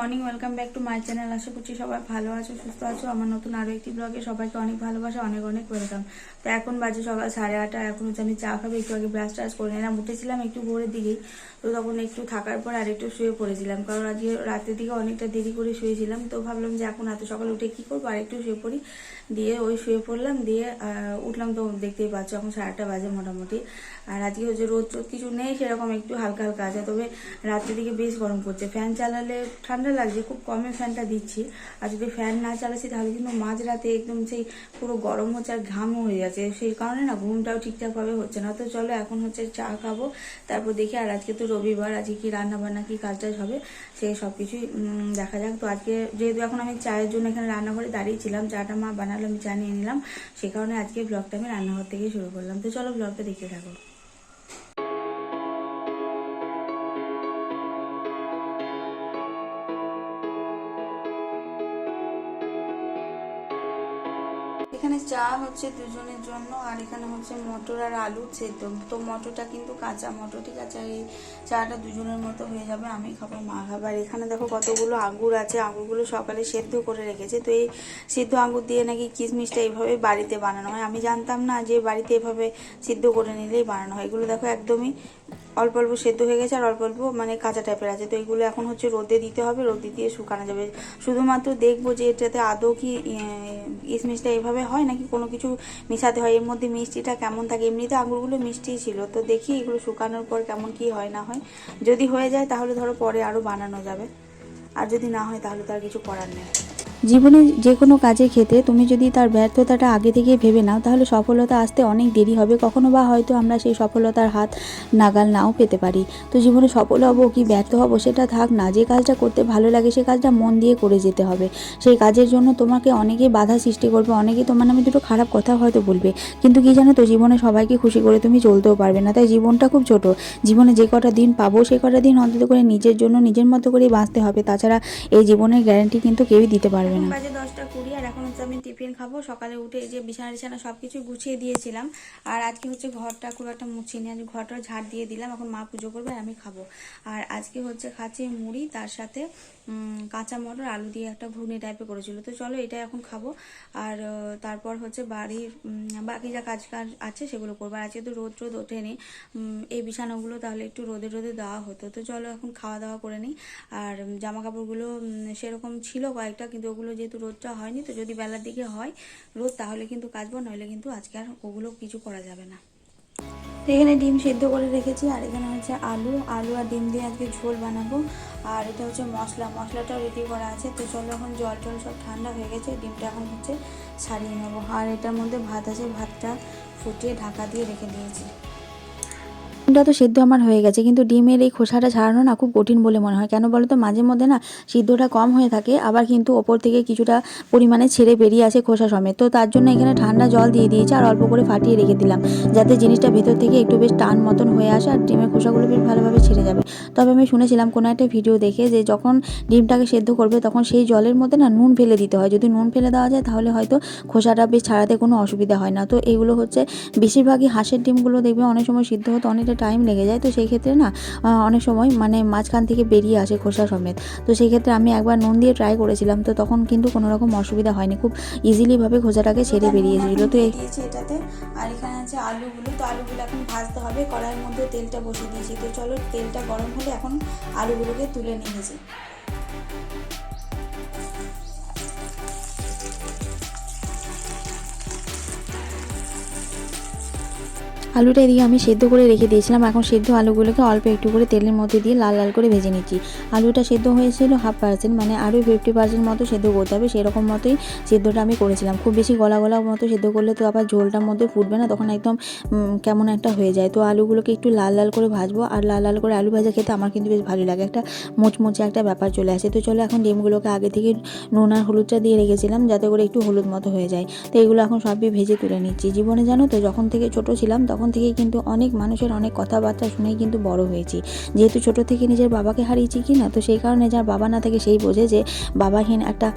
Morning welcome back to my channel আশা করছি সবাই ভালো আছো, সুস্থ আছো। আমার নতুন আরও একটি ব্লগে সবাইকে অনেক ভালোবাসা, অনেক অনেক ওয়েলকাম তো এখন বাজে সকাল সাড়ে আটটা, এখন হচ্ছে আমি চা খাব, একটু আগে ব্রাশ ট্রাশ করে নিলাম, উঠেছিলাম একটু ভোরের দিকেই। তো তখন একটু থাকার পর আর একটু শুয়ে পড়েছিলাম, কারণ আজকে রাতের দিকে অনেকটা দেরি করে শুয়েছিলাম। তো ভাবলাম যে এখন এত সকালে উঠে কী করব, আর একটু শুয়ে পড়ি। দিয়ে ওই শুয়ে পড়লাম, দিয়ে উঠলাম তো দেখতেই পাচ্ছ এখন সাড়ে আটটা বাজে মোটামুটি। আর আজকে হচ্ছে রোদ টোদ কিছু নেই, সেরকম একটু হালকা হালকা আছে, তবে রাতের দিকে বেশ গরম করছে ফ্যান চালালে ঠান্ডা লাগছে, খুব কমে ফ্যানটা দিচ্ছি। আর যদি ফ্যান না চালাচ্ছি, তাহলে কিন্তু মাঝ রাতে একদম সেই পুরো গরম হচ্ছে আর ঘামও হয়ে যাচ্ছে। সেই কারণে না ঘুমটাও ঠিকঠাকভাবে হচ্ছে না। তো চলো এখন হচ্ছে চা খাব, তারপর দেখি আর আজকে তো রবিবার, আজকে কি রান্না বান্না কি কাজ টাজ হবে, সে সব কিছুই দেখা যাক। তো আজকে যেহেতু এখন আমি চায়ের জন্য এখানে রান্নাঘরে দাঁড়িয়েছিলাম চাটা মা বানালো, আমি চা নিয়ে নিলাম। সে কারণে আজকে ব্লগটা আমি রান্নাঘর থেকে শুরু করলাম। তো চলো ব্লগটা দেখতে থাকো। এখানে চা হচ্ছে দুজনের জন্য, আর এখানে হচ্ছে মটর আর আলু সেদ্ধ। তো মটরটা কিন্তু কাঁচা মটর ঠিক আছে আর এই চাটা দুজনের মতো হয়ে যাবে, আমি খাব, মা খাবে। আর এখানে দেখো কতগুলো আঙ্গুর আছে, আঙ্গুরগুলো সকালে সেদ্ধ করে রেখেছে। তো এই সিদ্ধ আঙ্গুর দিয়ে নাকি কিশমিশটা এইভাবে বাড়িতে বানানো হয়। আমি জানতাম না যে বাড়িতে এভাবে সিদ্ধ করে নিলেই বানানো হয়। এগুলো দেখো একদমই অল্প অল্প সেদ্ধ হয়ে গেছে আর অল্প অল্প মানে কাঁচা টাইপের আছে। তো এগুলো এখন হচ্ছে রোদে দিতে হবে, রোদে দিয়ে শুকানো যাবে। শুধুমাত্র দেখব যে এটাতে আদৌ কি ইসমিসটা এভাবে হয় নাকি কোনো কিছু মিশাতে হয়? এর মধ্যে মিষ্টিটা কেমন থাকে? এমনিতে আঙুরগুলো মিষ্টি ছিল। তো দেখি এগুলো শুকানোর পর কেমন কি হয়, না হয়। যদি হয়ে যায় তাহলে ধরো পরে আরও বানানো যাবে। আর যদি না হয় তাহলে তো আর কিছু করার নেই। জীবনে যে কোনো কাজের ক্ষেত্রে তুমি যদি তার ব্যর্থতাটা আগে থেকে ভেবে নাও, তাহলে সফলতা আসতে অনেক দেরি হবে। কখনো বা হয়তো আমরা সেই সফলতার হাত, নাগাল নাও পেতে পারি। তো জীবনে সফল হব কি ব্যর্থ হব সেটা থাক না, যে কাজটা করতে ভালো লাগে সে কাজটা মন দিয়ে করে যেতে হবে। সেই কাজের জন্য তোমাকে অনেকেই বাধা সৃষ্টি করবে, অনেকেই তোমার নামে দুটো খারাপ কথা হয়তো বলবে। কিন্তু কি জানো তো, জীবনে সবাইকে খুশি করে তুমি চলতেও পারবে না। তাই জীবনটা খুব ছোট। জীবনে যে কটা দিন পাবো, সে কটা দিন অন্তত করে নিজের জন্য নিজের মতো করেই বাঁচতে হবে। তাছাড়া এই জীবনের গ্যারান্টি কিন্তু কেউই দিতে পারবে না। বাজে দশটা কুড়ি আর এখন হচ্ছে আমি টিফিন খাব। সকালে উঠে এই যে বিছানা টিছানা সব কিছু গুছিয়ে দিয়েছিলাম। আর আজকে হচ্ছে ঘরটা খুব একটা মুছিনি আজ ঘরটা ঝাড় দিয়ে দিলাম। এখন মা পুজো করবে আর আমি খাব। আর আজকে হচ্ছে খাচ্ছি মুড়ি তার সাথে কাঁচা মটর আলু দিয়ে একটা ঘুগনি টাইপের করেছিল। তো চলো এটা এখন খাব। আর তারপর হচ্ছে বাড়ির বাকি যা কাজ কাজ আছে সেগুলো করব। আর আজকে তো রোদ রোদ ওঠেনি। এই বিছানাগুলো তাহলে একটু রোদে রোদে দেওয়া হতো। তো চলো এখন খাওয়া দাওয়া করে নিই। আর জামা কাপড়গুলো সেরকম ছিল কয়েকটা কিন্তু ওগুলো যেহেতু রোদটা হয়নি, তো যদি বেলার দিকে হয় রোদ, তাহলে কিন্তু কাচবো, নইলে কিন্তু আজকে আর ওগুলো কিছু করা যাবে না। এখানে ডিম সেদ্ধ করে রেখেছি, আর এখানে হচ্ছে আলু আলু আর ডিম দিয়ে আজকে ঝোল বানাবো। আর এটা হচ্ছে মশলা, মশলাটাও রেডি করা আছে। তো চলো এখন জল টল সব ঠান্ডা হয়ে গেছে, ডিমটা এখন হচ্ছে ছাড়িয়ে নেব। আর এটার মধ্যে ভাত আছে, ভাতটা ফুটিয়ে ঢাকা দিয়ে রেখে দিয়েছি। ডিমটা তো সেদ্ধ আমার হয়ে গেছে, কিন্তু ডিমের এই খোসাটা ছাড়ানো না খুব কঠিন বলে মনে হয়। কেন বলো তো মাঝে মধ্যে না সিদ্ধটা কম হয়ে থাকে, আবার কিন্তু ওপর থেকে কিছুটা পরিমাণে ছেড়ে বেরিয়ে আসে খোসা সমেত। তো তার জন্য এখানে ঠান্ডা জল দিয়ে দিয়েছি আর অল্প করে ফাটিয়ে রেখে দিলাম, যাতে জিনিসটা ভেতর থেকে একটু বেশ টান মতন হয়ে আসে আর ডিমের খোসাগুলো বেশ ভালোভাবে ছেড়ে যাবে। তবে আমি শুনেছিলাম কোনো একটা ভিডিও দেখে যে যখন ডিমটাকে সেদ্ধ করবে তখন সেই জলের মধ্যে না নুন ফেলে দিতে হয়। যদি নুন ফেলে দেওয়া যায় তাহলে হয়তো খোসাটা বেশ ছাড়াতে কোনো অসুবিধা হয় না। তো এগুলো হচ্ছে, বেশিরভাগই হাঁসের ডিমগুলো দেখবে অনেক সময় সিদ্ধ হতে অনেকটা টাইম লেগে যায় তো সেই ক্ষেত্রে না অনেক সময় মানে মাঝখান থেকে বেরিয়ে আসে খোসা সমেত। তো সেই ক্ষেত্রে আমি একবার নুন দিয়ে ট্রাই করেছিলাম তো তখন কিন্তু কোনো রকম অসুবিধা হয়নি খুব ইজিলিভাবে খোসাটাকে ছেড়ে বেরিয়ে এসেছিল। তো এটাতে আর এখানে আছে আলুগুলো তো আলুগুলো এখন ভাজতে হবে কড়াইয়ের মধ্যে তেলটা বসিয়ে দিয়েছি। তো চলো তেলটা গরম হলে এখন আলুগুলোকে তুলে নিয়েছি আলুটা এদিকে আমি সেদ্ধ করে রেখে দিয়েছিলাম। এখন সেদ্ধ আলুগুলোকে অল্প একটু করে তেলের মধ্যে দিয়ে লাল লাল করে ভেজে নিচ্ছি। আলুটা সেদ্ধ হয়েছিল হাফ পার্সেন্ট মানে আরও ফিফটি পার্সেন্ট মতো সেদ্ধ করতে হবে। সেরকম মতোই সেদ্ধটা আমি করেছিলাম। খুব বেশি গলা গলা মতো সেদ্ধ করলে তো আবার ঝোলটার মধ্যে ফুটবে না, তখন একদম কেমন একটা হয়ে যায়। তো আলুগুলোকে একটু লাল লাল করে ভাজবো, আর লাল লাল করে আলু ভাজা খেতে আমার কিন্তু বেশ ভালো লাগে। একটা মোচমোচে একটা ব্যাপার চলে আসে। তো চলো এখন ডিমগুলোকে আগে থেকে নুন আর হলুদটা দিয়ে রেখেছিলাম, যাতে করে একটু হলুদ মতো হয়ে যায়। তো এগুলো এখন সবই ভেজে তুলে নিচ্ছি। জীবনে জানো তো, যখন থেকে ছোট ছিলাম, তখন থেকে কিন্তু অনেক মানুষের অনেক কথাবার্তা শুনেই কিন্তু বড় হয়েছি। যেহেতু ছোট থেকে নিজের বাবাকে হারিয়েছি কি না, তো সেই কারণে যার বাবা না থাকে সেই বোঝে যে বাবাহীন একটা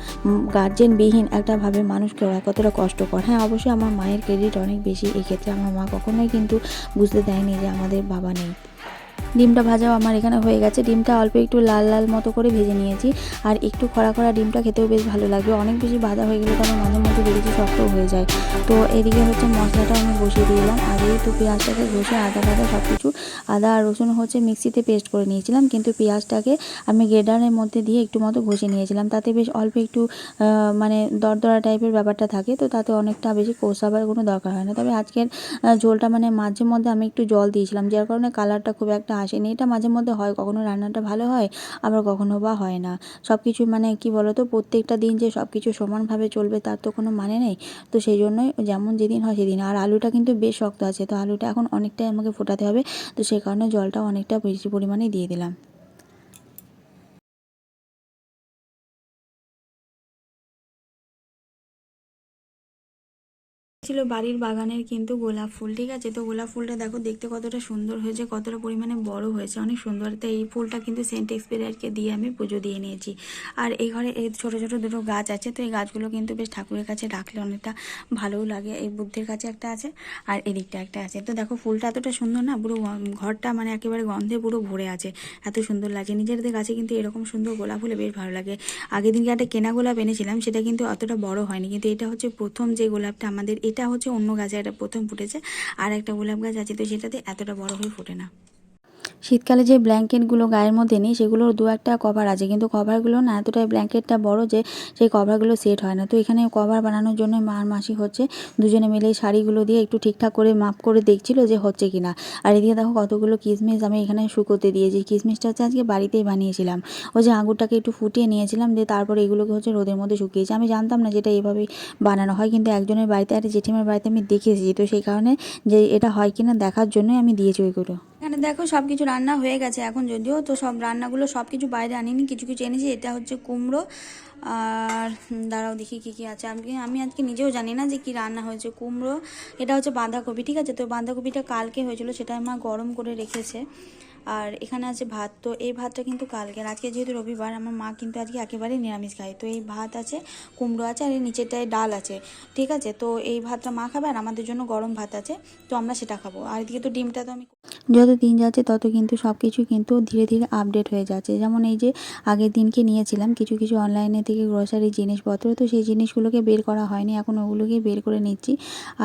গার্জেনবিহীন একটাভাবে মানুষকে ওরা কতটা কষ্টকর হ্যাঁ অবশ্যই আমার মায়ের ক্রেডিট অনেক বেশি। এক্ষেত্রে আমার মা কখনোই কিন্তু বুঝতে দেয়নি যে আমাদের বাবা নেই। ডিমটা ভাজাও আমার এখানে হয়ে গেছে। ডিমটা অল্প একটু লাল লাল মতো করে ভেজে নিয়েছি। আর একটু খরা খরা ডিমটা খেতেও বেশ ভালো লাগবে। অনেক বেশি ভাজা হয়ে গেলে তারপর মাঝে মধ্যে বেশি শক্তও হয়ে যায়। তো এদিকে হচ্ছে মশলাটা আমি বসিয়ে দিলাম আগেই তো পেঁয়াজটাকে ঘষে আদা টাদা সব কিছু আদা আর রসুন হচ্ছে মিক্সিতে পেস্ট করে নিয়েছিলাম। কিন্তু পেঁয়াজটাকে আমি গ্রেডারের মধ্যে দিয়ে একটু মতো ঘষে নিয়েছিলাম। তাতে বেশ অল্প একটু মানে দরদরা টাইপের ব্যাপারটা থাকে। তো তাতে অনেকটা বেশি কষাবার কোনো দরকার হয় না। তবে আজকের ঝোলটা মানে মাঝে মধ্যে আমি একটু জল দিয়েছিলাম। যার কারণে কালারটা খুব একটা আসেনি। এটা মাঝে মধ্যে হয়, কখনো রান্নাটা ভালো হয়, আবার কখনো বা হয় না। সব কিছু মানে কি বলতো, প্রত্যেকটা দিন যে সব কিছু সমানভাবে চলবে তার তো কোনো মানে নেই। তো সেই জন্যই যেমন যেদিন হয় সেদিন। আর আলুটা কিন্তু বেশ শক্ত আছে, তো আলুটা এখন অনেকটাই আমাকে ফোটাতে হবে। তো সেই কারণে জলটা অনেকটা বেশি পরিমাণে দিয়ে দিলাম। ছিল বাড়ির বাগানের কিন্তু গোলাপ ফুল, ঠিক আছে? তো গোলাপ ফুলটা দেখো, দেখতে কতটা সুন্দর হয়েছে, কতটা পরিমাণে বড় হয়েছে, অনেক সুন্দর। তো এই ফুলটা কিন্তু সেন্ট এক্সপেরিয়ারকে দিয়ে আমি পুজো দিয়ে নিয়েছি। আর এই ঘরে এই ছোটো ছোটো দুটো গাছ আছে, তো এই গাছগুলো কিন্তু বেশ ঠাকুরের কাছে রাখলে অনেকটা ভালোও লাগে, এই বুদ্ধের কাছে একটা আছে, আর এদিকটা একটা আছে। তো দেখো, ফুলটা এতটা সুন্দর না, পুরো ঘরটা মানে একেবারে গন্ধে পুরো ভরে আছে, এত সুন্দর লাগে। নিজেদের কাছে কিন্তু এরকম সুন্দর গোলাপ ফুলে বেশ ভালো লাগে। আগের দিনকে একটা কেনা গোলাপ এনেছিলাম, সেটা কিন্তু অতটা বড় হয়নি, কিন্তু এটা হচ্ছে প্রথম যে গোলাপটা আমাদের এটা হচ্ছে অন্য গাছে একটা প্রথম ফুটেছে। আর একটা গোলাপ গাছ আছে, তো সেটাতে এতটা বড় হয়ে ফোটে না। শীতকালে যে ব্ল্যাঙ্কেটগুলো গায়ের মধ্যে নেই, সেগুলোর দু একটা কভার আছে। কিন্তু কভারগুলো না এতটাই ব্ল্যাঙ্কেটটা বড় যে সেই কভারগুলো সেট হয় না। তো এখানে কভার বানানোর জন্য মার মাসি হচ্ছে দুজনে মিলে শাড়িগুলো দিয়ে একটু ঠিকঠাক করে মাপ করে দেখছিল যে হচ্ছে কি না আর এদিকে দেখো কতগুলো কিশমিশ আমি এখানে শুকোতে দিয়েছি। কিশমিশটা হচ্ছে আজকে বাড়িতেই বানিয়েছিলাম। ওই যে আঙুরটাকে একটু ফুটিয়ে নিয়েছিলাম, দিয়ে তারপরে এগুলোকে হচ্ছে রোদের মধ্যে শুকিয়েছি। আমি জানতাম না যেটা এভাবেই বানানো হয়, কিন্তু একজনের বাড়িতে একটা জেঠিমার বাড়িতে আমি দেখেছি। তো সেই কারণে যে এটা হয় কিনা দেখার জন্যই আমি দিয়েছি ওইগুলো। এখানে দেখো সব কিছু রান্না হয়ে গেছে এখন যদিও, তো সব রান্নাগুলো সব কিছু বাইরে আনিনি, কিছু কিছু এনেছি, এটা হচ্ছে কুমড়ো আর দাঁড়াও দেখি কী কী আছে। আমি আমি আজকে নিজেও জানি না যে কি রান্না হয়েছে, কুমড়ো, এটা হচ্ছে বাঁধাকপি, ঠিক আছে? তো বাঁধাকপিটা কালকে হয়েছিল, সেটা আমার গরম করে রেখেছে। আর এখানে আছে ভাত, তো এই ভাতটা কিন্তু কালকে আজকে যেহেতু রবিবার, আমার মা কিন্তু আজকে একেবারেই নিরামিষ খায়। তো এই ভাত আছে, কুমড়ো আছে, আর এই নিচেরটায় ডাল আছে, ঠিক আছে? তো এই ভাতটা মা খাবে, আর আমাদের জন্য গরম ভাত আছে, তো আমরা সেটা খাব। আর এদিকে তো ডিমটা তো আমি যত দিন যাচ্ছে, তত কিন্তু সব কিছু কিন্তু ধীরে ধীরে আপডেট হয়ে যাচ্ছে। যেমন এই যে আগের দিনকে নিয়েছিলাম, কিছু কিছু অনলাইনে থেকে গ্রসারি জিনিসপত্র, তো সেই জিনিসগুলোকে বের করা হয়নি, এখন ওগুলোকে বের করে নিচ্ছি।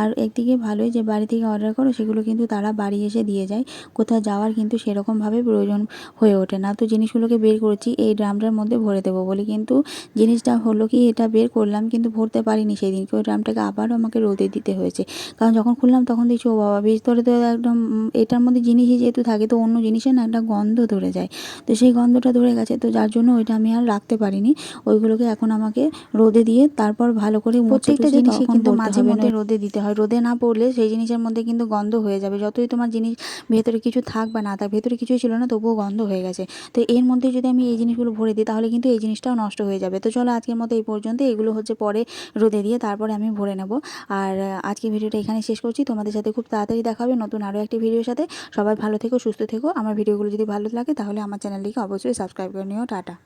আর একদিকে ভালোই যে বাড়ি থেকে অর্ডার করো, সেগুলো কিন্তু তারা বাড়ি এসে দিয়ে যায়, কোথাও যাওয়ার কিন্তু সেরকমভাবে প্রয়োজন হয়ে ওঠে না। তো জিনিসগুলোকে বের করেছি এই ড্রামটার মধ্যে ভরে দেবো বলে। কিন্তু জিনিসটা হলো কি এটা বের করলাম কিন্তু ভরতে পারিনি সেই দিনকে ওই ড্রামটাকে আবারও আমাকে রোদে দিতে হয়েছে। কারণ যখন খুললাম তখন দেখছি ও বাবা ভিতরে তো একদম এটার মধ্যে জিনিসই যেহেতু থাকে তো অন্য জিনিসের না একটা গন্ধ ধরে যায়। তো সেই গন্ধটা ধরে গেছে তো যার জন্য ওইটা আমি আর রাখতে পারিনি। ওইগুলোকে এখন আমাকে রোদে দিয়ে তারপর ভালো করে প্রত্যেকটা টুছে জিনিসই কিন্তু মাঝে মধ্যে রোদে দিতে হয়। রোদে না পড়লে সেই জিনিসের মধ্যে কিন্তু গন্ধ হয়ে যাবে। যতই তোমার জিনিস ভেতরে কিছু থাক বা না থাক ভেতরে কিছুই ছিল না, তবুও গন্ধ হয়ে গেছে। তো এর মধ্যে যদি আমি এই জিনিসগুলো ভরে দিই, তাহলে কিন্তু এই জিনিসটাও নষ্ট হয়ে যাবে। তো চলো আজকের মতো এই পর্যন্ত। এগুলো হচ্ছে পরে রোদে দিয়ে তারপরে আমি ভরে নেব। আর আজকে ভিডিওটা এখানে শেষ করছি। তোমাদের সাথে খুব তাড়াতাড়ি দেখা হবে নতুন আরও একটি ভিডিওর সাথে। সবাই ভালো থেকো, সুস্থ থেকো। আমার ভিডিওগুলো যদি ভালো লাগে, তাহলে আমার চ্যানেলটিকে অবশ্যই সাবস্ক্রাইব করে নিও। টাটা।